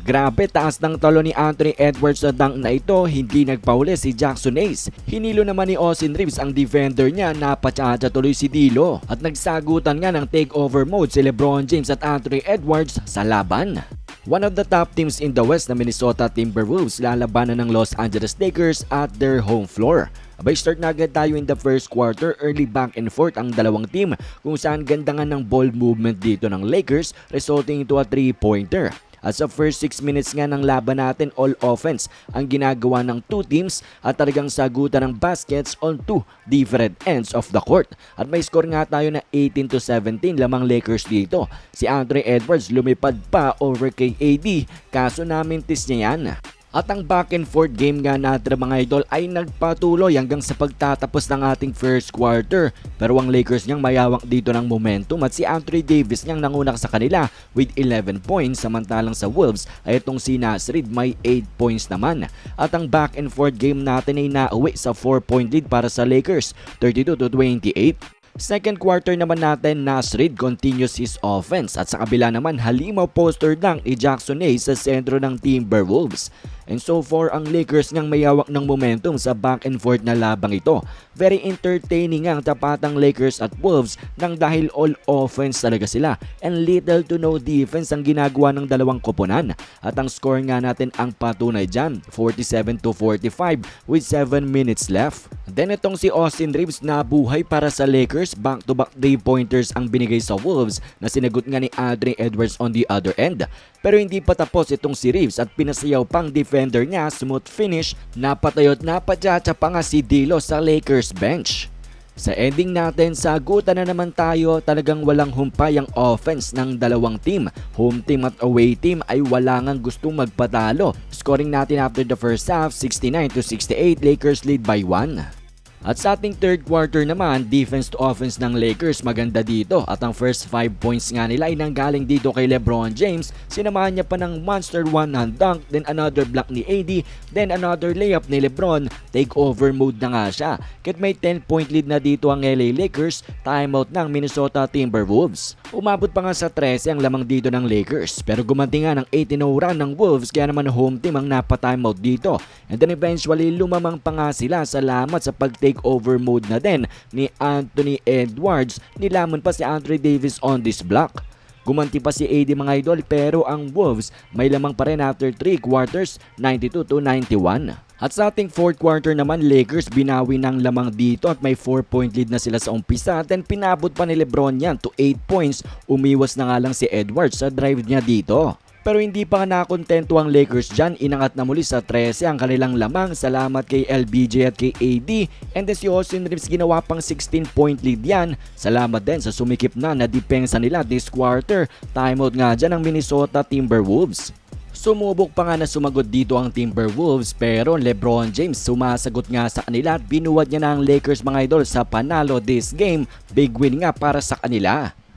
Grabe taas ng talo ni Anthony Edwards sa dunk na ito, hindi nagpauli si Jackson Ace. Hinilo naman ni Austin Reeves ang defender niya, napatsacha tuloy si Dilo. At nagsagutan nga ng takeover mode si Lebron James at Anthony Edwards sa laban. One of the top teams in the West na Minnesota Timberwolves lalabanan ng Los Angeles Lakers at their home floor. Abay start na agad tayo in the first quarter, early back and forth ang dalawang team kung saan ganda nga ng ball movement dito ng Lakers resulting into a 3-pointer. At sa first 6 minutes nga ng laban natin, all offense ang ginagawa ng two teams at talagang sagutan ng baskets on two different ends of the court. At may score nga tayo na 18 to 17 lamang Lakers dito. Si Anthony Edwards lumipad pa over kay AD kaso namintis niya yan. At ang back and forth game nga natin mga idol ay nagpatuloy hanggang sa pagtatapos ng ating first quarter. Pero ang Lakers niyang mayawak dito ng momentum at si Anthony Davis niyang nangunak sa kanila with 11 points samantalang sa Wolves ay itong si Nasrid may 8 points naman. At ang back and forth game natin ay nauwi sa 4 point lead para sa Lakers 32 to 28. Second quarter naman natin, Nasrid continues his offense at sa kabila naman halimaw poster dunk ni Jackson Hayes sa sentro ng Timberwolves. And so far, ang Lakers ngang mayawak ng momentum sa back and forth na labang ito. Very entertaining ang tapatang Lakers at Wolves nang dahil all offense talaga sila and little to no defense ang ginagawa ng dalawang koponan. At ang score nga natin ang patunay dyan, 47 to 45 with 7 minutes left. Then itong si Austin Reeves na buhay para sa Lakers, back-to-back 3-pointers ang binigay sa Wolves na sinagot nga ni Anthony Edwards on the other end. Pero hindi pa tapos itong si Reeves at pinasayaw pang defender niya, smooth finish, napatayot napadyacha pa nga si Dilo sa Lakers bench. Sa ending natin, sagutan na naman tayo talagang walang humpay ang offense ng dalawang team. Home team at away team ay wala ngang gustong magpatalo. Scoring natin after the first half, 69 to 68, Lakers lead by 1. At sa ating third quarter naman, defense to offense ng Lakers maganda dito at ang first 5 points nga nila ay nanggaling dito kay Lebron James. Sinamahan niya pa ng monster one-hand dunk, then another block ni AD, then another layup ni Lebron. Take over mode na nga siya. Kit may 10 point lead na dito ang LA Lakers, timeout ng Minnesota Timberwolves. Umabot pa nga sa 13 ang lamang dito ng Lakers pero gumanti nga ng 18-0 run ng Wolves kaya naman home team ang napa-timeout dito. And then eventually lumamang pa nga sila salamat sa pag-take over mode na din ni Anthony Edwards. Nilamon pa si Andre Davis on this block. Gumanti pa si AD mga idol pero ang Wolves may lamang pa rin after 3 quarters 92 to 91. At sa ating fourth quarter naman, Lakers binawi ng lamang dito at may 4 point lead na sila sa umpisa. Then pinabot pa ni Lebron yan to 8 points. Umiwas na nga lang si Edwards sa drive niya dito. Pero hindi pa nakontento ang Lakers dyan, inangat na muli sa 13 ang kanilang lamang. Salamat kay LBJ at kay AD. And then si Austin Reeves ginawa pang 16 point lead yan. Salamat din sa sumikip na na depensa nila this quarter. Timeout nga dyan ang Minnesota Timberwolves. Sumubok pa nga na sumagot dito ang Timberwolves pero Lebron James sumasagot nga sa kanila at binuwad niya na ang Lakers mga idol sa panalo this game. Big win nga para sa kanila.